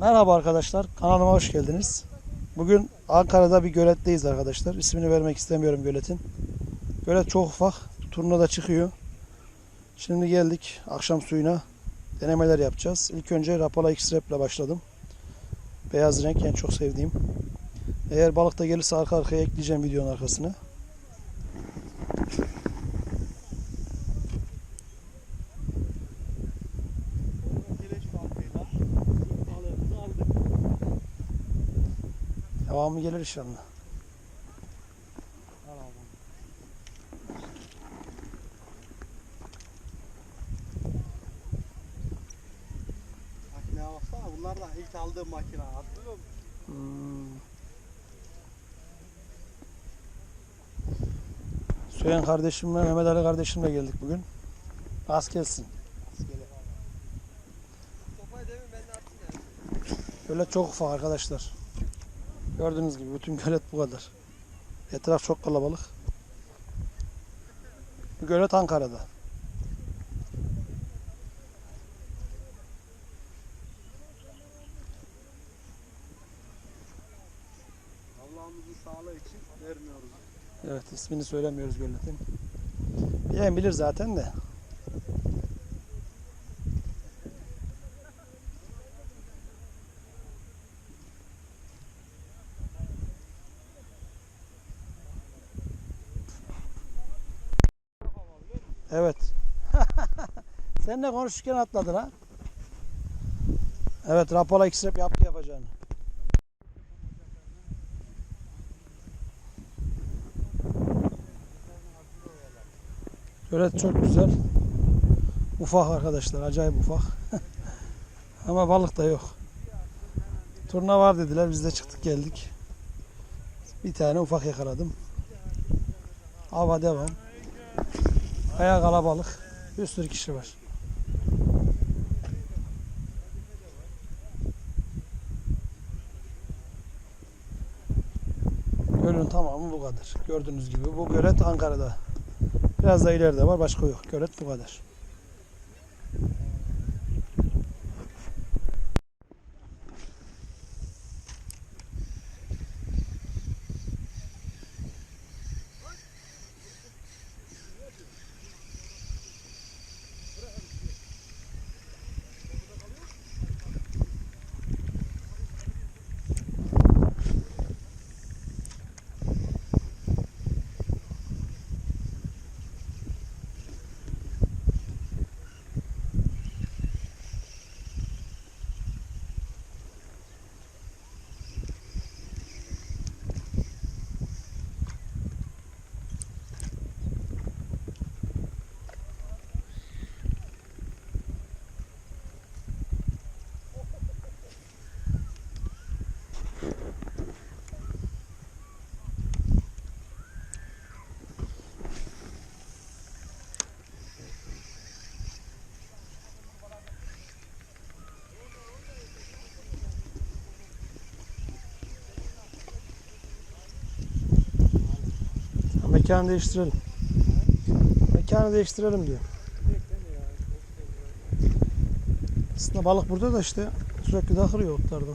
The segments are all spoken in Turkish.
Merhaba arkadaşlar, kanalıma hoş geldiniz. Bugün Ankara'da bir göletteyiz arkadaşlar. İsmini vermek istemiyorum göletin. Gölet çok ufak, turna da çıkıyor. Şimdi geldik akşam suyuna. Denemeler yapacağız. İlk önce Rapala X-Rap ile başladım. Beyaz renk en çok sevdiğim. Eğer balık da gelirse arka arkaya ekleyeceğim videonun arkasına. Devamı gelir inşallah. Makineye baksana bunlar da ilk aldığım makine hatırlıyor musun? Hmm. Süyen kardeşimle Mehmet Ali kardeşimle geldik bugün. Az gelsin. Gölet çok ufak arkadaşlar. Gördüğünüz gibi bütün gölet bu kadar. Etraf çok kalabalık. Bu gölet Ankara'da. Allah'ımızın sağlığı için vermiyoruz. Evet ismini söylemiyoruz göletin. Bilen bilir zaten de. Evet. Seninle konuşurken atladın ha. Evet Rapala X-Rap yaptı yapacağını. Gölet çok güzel. Ufak arkadaşlar, acayip ufak. Ama balık da yok. Turna var dediler, biz de çıktık geldik. Bir tane ufak yakaladım. Hava devam. Bayağı kalabalık. Bir sürü kişi var. Gölün tamamı bu kadar. Gördüğünüz gibi bu gölet Ankara'da. Biraz da ileride var. Başka yok. Gölet bu kadar. Mekanı değiştirelim. Mekanı değiştirelim diyor. Aslında balık burada da işte sürekli takılıyor otlarda.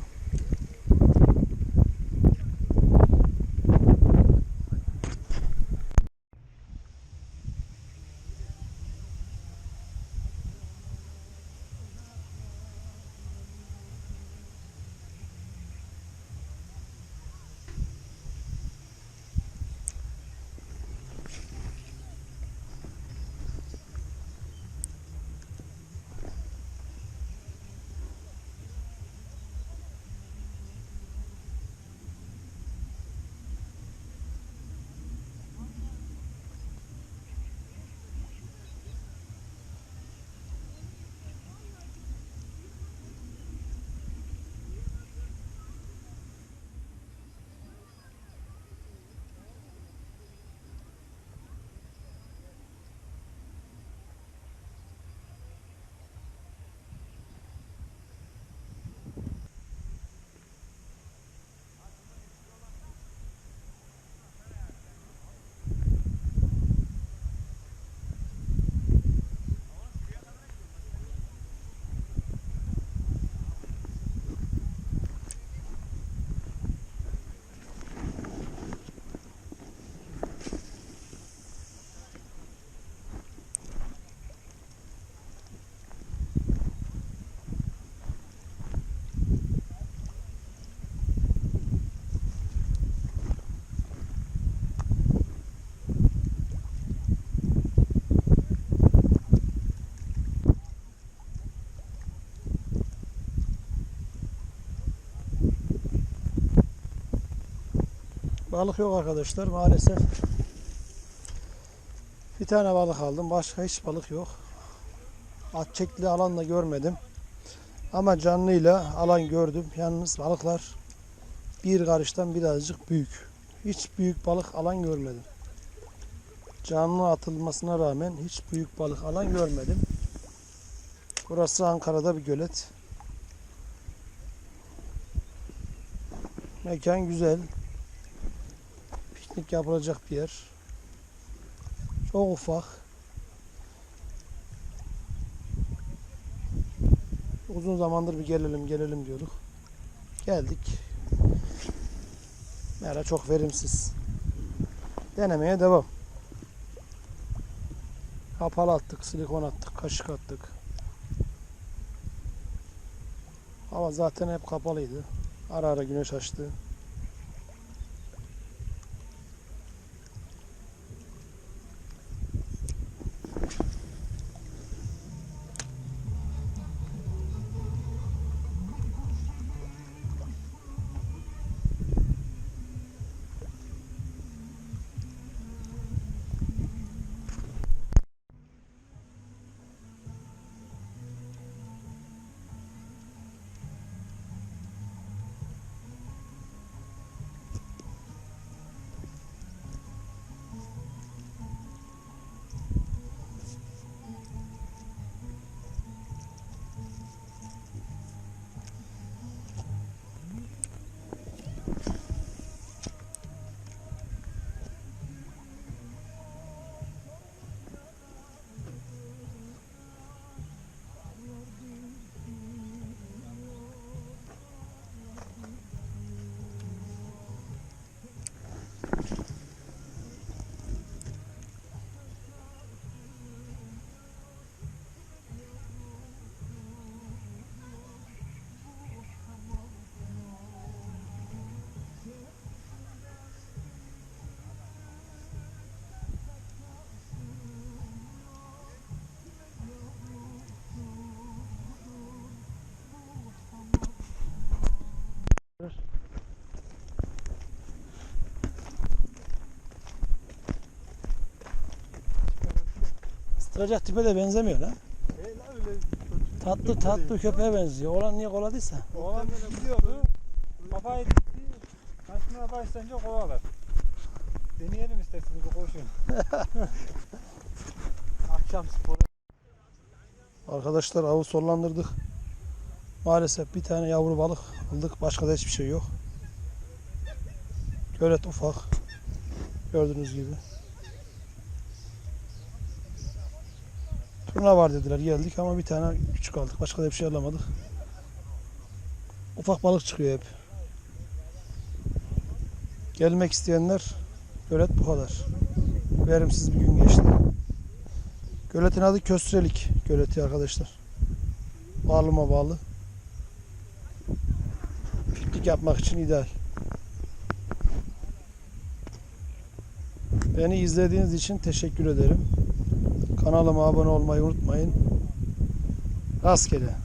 Balık yok arkadaşlar maalesef. Bir tane balık aldım. Başka hiç balık yok. Atçekli alan da görmedim. Ama canlıyla alan gördüm. Yalnız balıklar bir karıştan birazcık büyük. Hiç büyük balık alan görmedim. Canlı atılmasına rağmen hiç büyük balık alan görmedim. Burası Ankara'da bir gölet. Mekan güzel. Piknik yapılacak bir yer. Çok ufak. Uzun zamandır bir gelelim gelelim diyorduk. Geldik. Mera çok verimsiz. Denemeye devam. Kapalı attık, silikon attık, kaşık attık. Hava zaten hep kapalıydı. Ara ara güneş açtı. Isıracak tipe de benzemiyor. Hey lan öyle Tatlı tatlı köpeğe benziyor. Olan niye koladıysa. Oğlan gidiyordu. Kafayı dikti. Kaçmaya başlayınca kovalar. Deneyelim isterseniz bir koşun. akşam sporu. Arkadaşlar avı sonlandırdık. Maalesef bir tane yavru balık aldık. Başka da hiçbir şey yok. Gölet ufak. Gördüğünüz gibi. Turna var dediler geldik ama bir tane küçük aldık. Başka da bir şey alamadık. Ufak balık çıkıyor hep. Gelmek isteyenler gölet bu kadar. Verimsiz bir gün geçti. Göletin adı Köstrelik göleti arkadaşlar. Bağlıma bağlı. Piknik yapmak için ideal. Beni izlediğiniz için teşekkür ederim. Kanalıma abone olmayı unutmayın. Rastgele.